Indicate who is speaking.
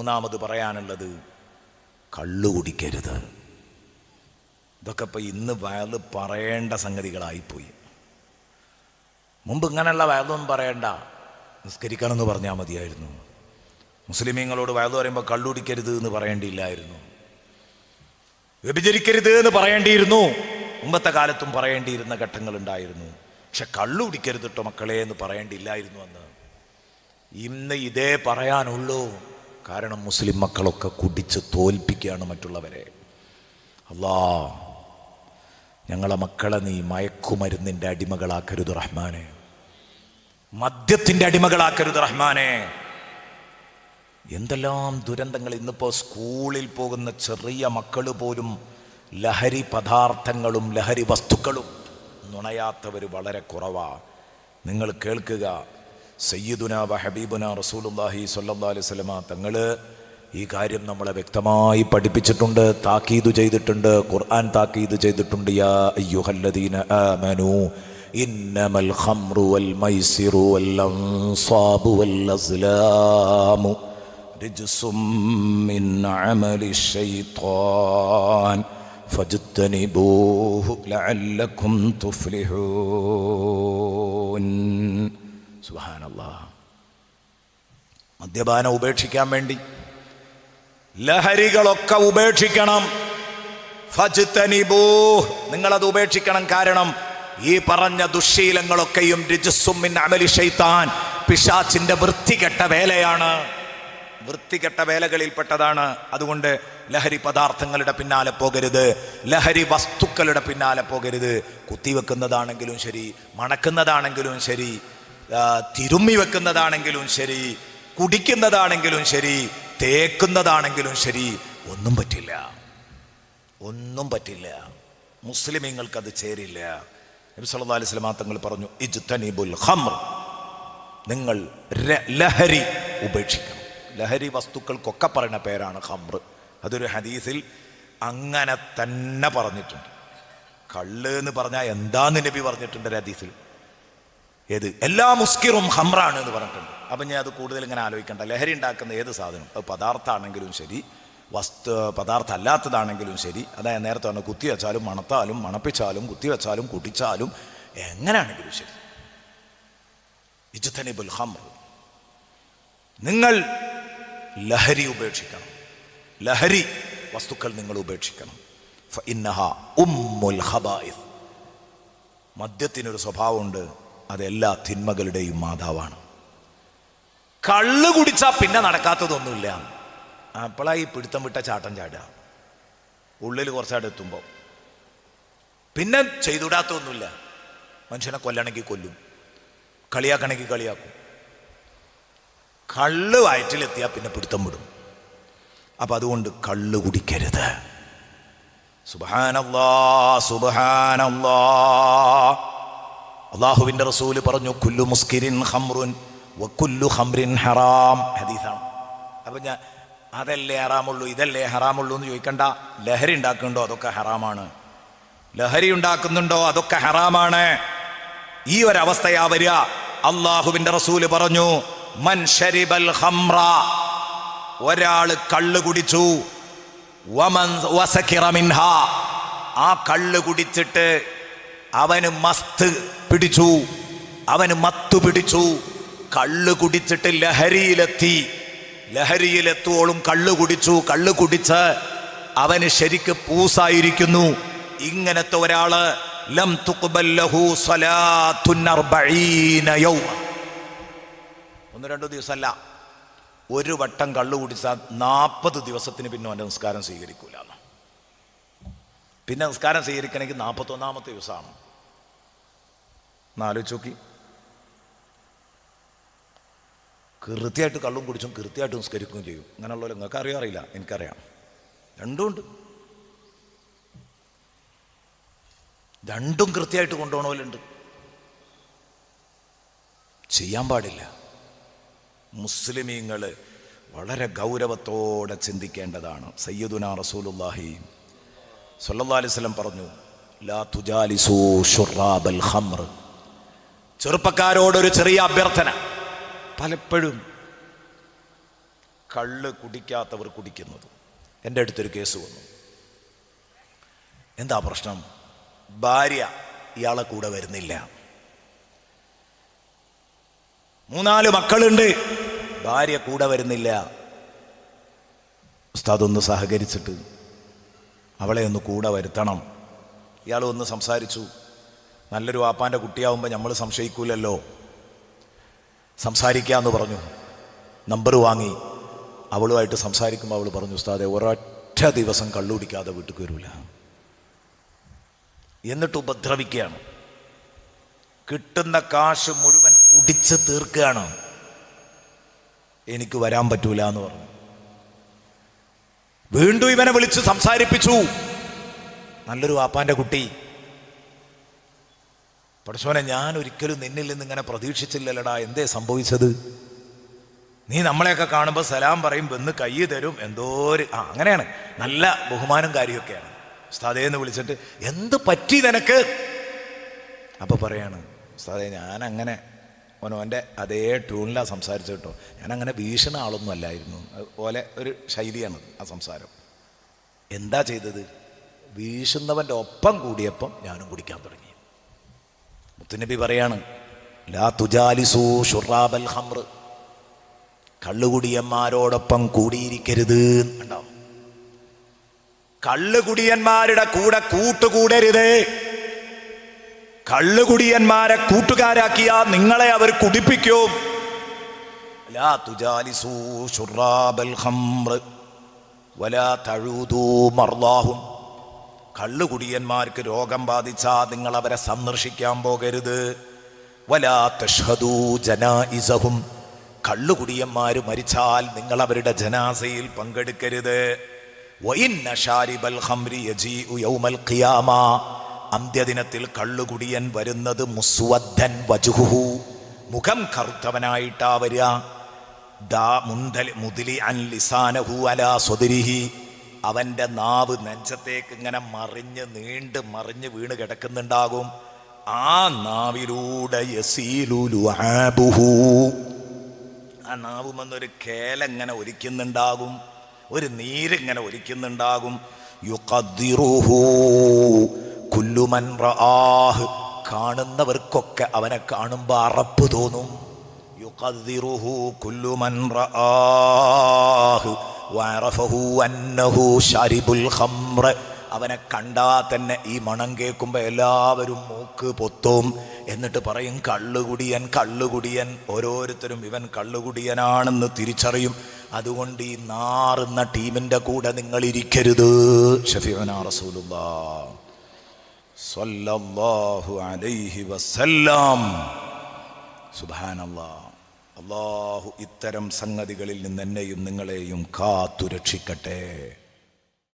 Speaker 1: മൂന്നാമത് പറയാനുള്ളത് കള്ളു കുടിക്കരുത്. ഇതൊക്കെ ഇപ്പം ഇന്ന് വയത് പറയേണ്ട സംഗതികളായിപ്പോയി. മുമ്പ് ഇങ്ങനെയുള്ള വയലൊന്നും പറയണ്ട. നിസ്കരിക്കണമെന്ന് പറഞ്ഞാൽ മതിയായിരുന്നു. മുസ്ലിമീങ്ങളോട് വയത് പറയുമ്പോൾ കള്ളു കുടിക്കരുത് എന്ന് പറയേണ്ടിയില്ലായിരുന്നു. വ്യഭിചരിക്കരുത് എന്ന് പറയേണ്ടിയിരുന്നു. മുമ്പത്തെ കാലത്തും പറയേണ്ടിയിരുന്ന ഘട്ടങ്ങളുണ്ടായിരുന്നു. പക്ഷെ കള്ളു കുടിക്കരുത് കേട്ടോ മക്കളെ എന്ന് പറയേണ്ടിയില്ലായിരുന്നു അന്ന്. ഇന്ന് ഇതേ പറയാനുള്ളൂ. കാരണം മുസ്ലിം മക്കളൊക്കെ കുടിച്ച് തോൽപ്പിക്കുകയാണ് മറ്റുള്ളവരെ. അല്ലാ ഞങ്ങളെ മക്കളെ നീ മയക്കുമരുന്നിന്റെ അടിമകളാക്കരുത് റഹ്മാനെ. മദ്യത്തിന്റെ അടിമകളാക്കരുത് റഹ്മാനെ. എന്തെല്ലാം ദുരന്തങ്ങൾ ഇന്നിപ്പോൾ സ്കൂളിൽ പോകുന്ന ചെറിയ മക്കൾ പോലും ലഹരി പദാർത്ഥങ്ങളും ലഹരി വസ്തുക്കളും നുണയാത്തവർ വളരെ കുറവാണ് നിങ്ങൾ കേൾക്കുക. സയ്യിദുന വ ഹബീബുന റസൂലുല്ലാഹി സ്വല്ലല്ലാഹി അലൈഹി വസല്ലമ തങ്ങൾ ഈ കാര്യം നമ്മളെ വ്യക്തമായി പഠിപ്പിച്ചിട്ടുണ്ട് താക്കീത് ചെയ്തിട്ടുണ്ട് ഖുർആൻ താക്കീത് ചെയ്തിട്ടുണ്ട് യാ അയ്യുഹല്ലദീന ആമനു ഇന്നമൽ ഖംറു വൽ മൈസിറു വൽ അൻസാബു വൽ അസ്ലാമു رجس من عمل الشيطان فاجتنبوه لعلكم تفلحون സുഹാനല്ലാ മദ്യപാനം ഉപേക്ഷിക്കാൻ വേണ്ടി ലഹരികളൊക്കെ ഉപേക്ഷിക്കണം. ഫജ്തനിബൂ നിങ്ങളത് ഉപേക്ഷിക്കണം. കാരണം ഈ പറഞ്ഞ ദുശ്ശീലങ്ങളൊക്കെയും രജസ്സുമിൻ അമലി ഷെയ്ത്താൻ പിശാച്ചിന്റെ വൃത്തികെട്ട വേലയാണ്. വൃത്തികെട്ട വേലകളിൽപ്പെട്ടതാണ്. അതുകൊണ്ട് ലഹരി പദാർത്ഥങ്ങളുടെ പിന്നാലെ പോകരുത്. ലഹരി വസ്തുക്കളുടെ പിന്നാലെ പോകരുത്. കുത്തിവെക്കുന്നതാണെങ്കിലും ശരി മണക്കുന്നതാണെങ്കിലും ശരി തിരുമ്മി വെക്കുന്നതാണെങ്കിലും ശരി കുടിക്കുന്നതാണെങ്കിലും ശരി തേക്കുന്നതാണെങ്കിലും ശരി ഒന്നും പറ്റില്ല. ഒന്നും പറ്റില്ല. മുസ്ലിമീങ്ങൾക്ക് അത് ചേരില്ല. നബി സല്ലല്ലാഹു അലൈഹി തങ്ങൾ പറഞ്ഞു ഇജ്തനിബുൽ ഹമർ നിങ്ങൾ ലഹരി ഉപേക്ഷിക്കണം. ലഹരി വസ്തുക്കൾക്കൊക്കെ പറയുന്ന പേരാണ് ഖംർ. അതൊരു ഹദീസിൽ അങ്ങനെ തന്നെ പറഞ്ഞിട്ടുണ്ട്. കള്ള് എന്ന് പറഞ്ഞാൽ എന്താന്ന് നബി പറഞ്ഞിട്ടുണ്ട് ഹദീസിൽ? ഏത്? എല്ലാ മുസ്കിറും ഹംറാണ് എന്ന് പറഞ്ഞിട്ടുണ്ട്. അപ്പം ഞാൻ അത് കൂടുതൽ ഇങ്ങനെ ആലോചിക്കണ്ട. ലഹരി ഉണ്ടാക്കുന്ന ഏത് സാധനം അത് പദാർത്ഥമാണെങ്കിലും ശരി. വസ്തു പദാർത്ഥം അല്ലാത്തതാണെങ്കിലും ശരി. അതായത് നേരത്തെ പറഞ്ഞ കുത്തി വെച്ചാലും മണത്താലും മണപ്പിച്ചാലും കുത്തി വെച്ചാലും കുടിച്ചാലും എങ്ങനെയാണെങ്കിലും ശരി. ഇജ്തനിബുൽ ഹംർ. നിങ്ങൾ ലഹരി ഉപേക്ഷിക്കണം. ലഹരി വസ്തുക്കൾ നിങ്ങൾ ഉപേക്ഷിക്കണം. ഇന്നഹ ഉമ്മുൽ മദ്യത്തിനൊരു സ്വഭാവമുണ്ട്. അത് എല്ലാ തിന്മകളുടെയും മാതാവാണ്. കള്ള് കുടിച്ചാൽ പിന്നെ നടക്കാത്തതൊന്നുമില്ല. അപ്പോഴായി പിടുത്തം വിട്ട ചാട്ടം ചാടുക. ഉള്ളിൽ കുറച്ചാട് എത്തുമ്പോൾ പിന്നെ ചെയ്തുവിടാത്തൊന്നുമില്ല. മനുഷ്യനെ കൊല്ലണമെങ്കിൽ കൊല്ലും. കളിയാക്കണമെങ്കിൽ കളിയാക്കും. കള്ള് വയറ്റിലെത്തിയാൽ പിന്നെ പിടുത്തം വിടും. അപ്പം അതുകൊണ്ട് കള്ള് കുടിക്കരുത്. സുബാനല്ലാ സുബാനല്ലാ അള്ളാഹുവിന്റെ റസൂൽ പറഞ്ഞു കുല്ലു മുസ്കിരിൻ ഹംറുൻ വക്കുല്ലു ഹംറിൻ ഹറാം. ഹദീസാണ്. അപ്പം ഞാൻ അതല്ലേ ഹറാമുള്ളൂ ഇതല്ലേ ഹറാമുള്ളൂ എന്ന് ചോദിക്കണ്ട. ലഹരി ഉണ്ടാക്കുന്നുണ്ടോ അതൊക്കെ ഹറാമാണ്. ലഹരി ഉണ്ടാക്കുന്നുണ്ടോ അതൊക്കെ ഹറാമാണ്. ഈ ഒരവസ്ഥയാ വരിക. അള്ളാഹുവിന്റെ റസൂൽ പറഞ്ഞു മൻ ഷരിബൽ ഹംറ ഒരാൾ കള്ള് കുടിച്ചു. ആ കള്ള് കുടിച്ചിട്ട് അവന് മസ്ത് പിടിച്ചു. അവന് മത്തു പിടിച്ചു. കള്ള് കുടിച്ചിട്ട് ലഹരിയിലെത്തി. ലഹരിയിലെത്തുവോളും കള്ള് കുടിച്ചു. കള്ള് കുടിച്ച് അവന് ശരിക്ക് പൂസായിരിക്കുന്നു. ഇങ്ങനത്തെ ഒരാൾ ലം തുഖ്ബൽ ലഹു സ്വലാത്തുൻ അർബഈന യൗമ. ഒന്ന് രണ്ടു ദിവസമല്ല ഒരു വട്ടം കള്ളു കുടിച്ചാൽ നാൽപ്പത് ദിവസത്തിന് പിന്നെ അവന്റെ നിസ്കാരം സ്വീകരിക്കൂല. പിന്നെ നിസ്കാരം സ്വീകരിക്കണമെങ്കിൽ നാൽപ്പത്തൊന്നാമത്തെ ദിവസമാണ്. എന്നാലോചിച്ച് നോക്കി കൃത്യമായിട്ട് കള്ളും കുടിച്ചും കൃത്യമായിട്ട് നിസ്കരിക്കുകയും ചെയ്യും. അങ്ങനെയുള്ളവർ നിങ്ങൾക്ക് അറിയാം? അറിയില്ല. എനിക്കറിയാം. രണ്ടുമുണ്ട്. രണ്ടും കൃത്യമായിട്ട് കൊണ്ടുപോകണമല്ലുണ്ട് ചെയ്യാൻ പാടില്ല. മുസ്ലിമീങ്ങൾ വളരെ ഗൗരവത്തോടെ ചിന്തിക്കേണ്ടതാണ്. സയ്യദുന റസൂലുല്ലാഹി സല്ലല്ലാഹി വസല്ലം പറഞ്ഞു ലാ തുജാലിസു ഷുറാബൽ ഖംർ ചെറുപ്പക്കാരോടൊരു ചെറിയ അഭ്യർത്ഥന. പലപ്പോഴും കള്ള് കുടിക്കാത്തവർ കുടിക്കുന്നത്. എന്റെ അടുത്തൊരു കേസ് വന്നു. എന്താ പ്രശ്നം? ഭാര്യ ഇയാളെ കൂടെ വരുന്നില്ല. മൂന്നാൽ മക്കളുണ്ട്. ഭാര്യ കൂടെ വരുന്നില്ല. ഉസ്താദ് ഒന്ന് സഹകരിച്ചിട്ട് അവളെ ഒന്ന് കൂടെ വരുത്തണം. ഇയാൾ ഒന്ന് സംസാരിച്ചു. നല്ലൊരു വാപ്പാന്റെ കുട്ടിയാവുമ്പോൾ നമ്മൾ സംശയിക്കൂലല്ലോ. സംസാരിക്കാമെന്ന് പറഞ്ഞു. നമ്പർ വാങ്ങി. അവളുമായിട്ട് സംസാരിക്കുമ്പോൾ അവൾ പറഞ്ഞു ഉസ്താദെ ഒരൊറ്റ ദിവസം കള്ളുപിടിക്കാതെ വീട്ടിൽ വരൂല. എന്നിട്ട് ഉപദ്രവിക്കുകയാണ്. കിട്ടുന്ന കാശ് മുഴുവൻ കുടിച്ച് തീർക്കുകയാണ്. എനിക്ക് വരാൻ പറ്റൂല എന്ന് പറഞ്ഞു. വീണ്ടും ഇവനെ വിളിച്ച് സംസാരിപ്പിച്ചു. നല്ലൊരു വാപ്പാന്റെ കുട്ടി. പഠിച്ചോനെ ഞാൻ ഒരിക്കലും നിന്നിൽ നിന്ന് ഇങ്ങനെ പ്രതീക്ഷിച്ചില്ലല്ലടാ എന്തേ സംഭവിച്ചത്? നീ നമ്മളെയൊക്കെ കാണുമ്പോൾ സലാം പറയും വന്ന് കൈ തരും എന്തോ ഒരു ആ അങ്ങനെയാണ്. നല്ല ബഹുമാനം കാര്യമൊക്കെയാണ്. ഉസ്താദേന്ന് വിളിച്ചിട്ട് എന്ത് പറ്റി നിനക്ക്? അപ്പൊ പറയാണ് ഉസ്താദേ ഞാൻ അങ്ങനെ ഓനോന്റെ അതേ ട്യൂണിലാണ് സംസാരിച്ചു കേട്ടോ. ഞാൻ അങ്ങനെ ഭീഷണ ആളൊന്നും അല്ലായിരുന്നു. അതുപോലെ ഒരു ശൈലിയാണ് ആ സംസാരം. എന്താ ചെയ്തത്? വീശുന്നവന്റെ ഒപ്പം കൂടിയപ്പം ഞാനും കുടിക്കാൻ തുടങ്ങി. മുത്തുനബി പറയാണ് ലാ തുജാലിസൂ കള്ളുകുടിയന്മാരോടൊപ്പം കൂടിയിരിക്കരുത് ഉണ്ടാവും. കള്ളുകുടിയന്മാരുടെ കൂടെ കൂട്ടുകൂടരുത്. കള്ളുകുടിയന്മാരെ കൂട്ടുകാരാക്കിയാ നിങ്ങളെ അവർ കുടിപ്പിക്കും. ലാ തുജാലിസൂ വലാ കള്ളുകുടിയന്മാർക്ക് രോഗം ബാധിച്ചാ നിങ്ങൾ അവരെ സന്ദർശിക്കാൻ പോകരുത്. വലാ ജനാഇസഹും കള്ളുകുടിയന്മാർ മരിച്ചാൽ നിങ്ങൾ അവരുടെ ജനാസയിൽ പങ്കെടുക്കരുത്. അന്ത്യദിനത്തിൽ കള്ളുകുടിയൻ വരുന്നത് മുസ്വദ്ധൻ വജുഹു മുഖം കറുത്തവനായിട്ടാ വരിക മുന്തലി അൻ ലിസാനഹു അലാ സ്വദിരിഹി. അവന്റെ നാവ് നെഞ്ചത്തേക്ക് ഇങ്ങനെ മറിഞ്ഞ് നീണ്ട് മറിഞ്ഞ് വീണ് കിടക്കുന്നുണ്ടാകും. ആ നാവിലൂടെ ആ നാവുമെന്നൊരു കേലങ്ങനെ ഒലിക്കുന്നുണ്ടാകും. ഒരു നീരിങ്ങനെ ഒലിക്കുന്നുണ്ടാകും. യുഖദ്ദിറുഹു. കുല്ലുമൻ റആഹ്. കാണുന്നവർക്കൊക്കെ അവനെ കാണുമ്പോൾ അറപ്പ് തോന്നും. യുഖദ്ദിറുഹു കുല്ലുമൻ റആഹ്. അവനെ കണ്ടാ തന്നെ ഈ മണം കേൾക്കുമ്പോൾ എല്ലാവരും മൂക്ക് പൊത്തും. എന്നിട്ട് പറയും കള്ളുകുടിയൻ കള്ളുകുടിയൻ. ഓരോരുത്തരും ഇവൻ കള്ളുകുടിയനാണെന്ന് തിരിച്ചറിയും. അതുകൊണ്ട് ഈ നാറുന്ന ടീമിന്റെ കൂടെ നിങ്ങൾ ഇരിക്കരുത്. സ്വല്ലല്ലാഹു അലൈഹി വസല്ലം. സുബ്ഹാനല്ലാ. അള്ളാഹു ഇത്തരം സംഗതികളിൽ നിന്ന് എന്നെയും നിങ്ങളെയും കാത്തു രക്ഷിക്കട്ടെ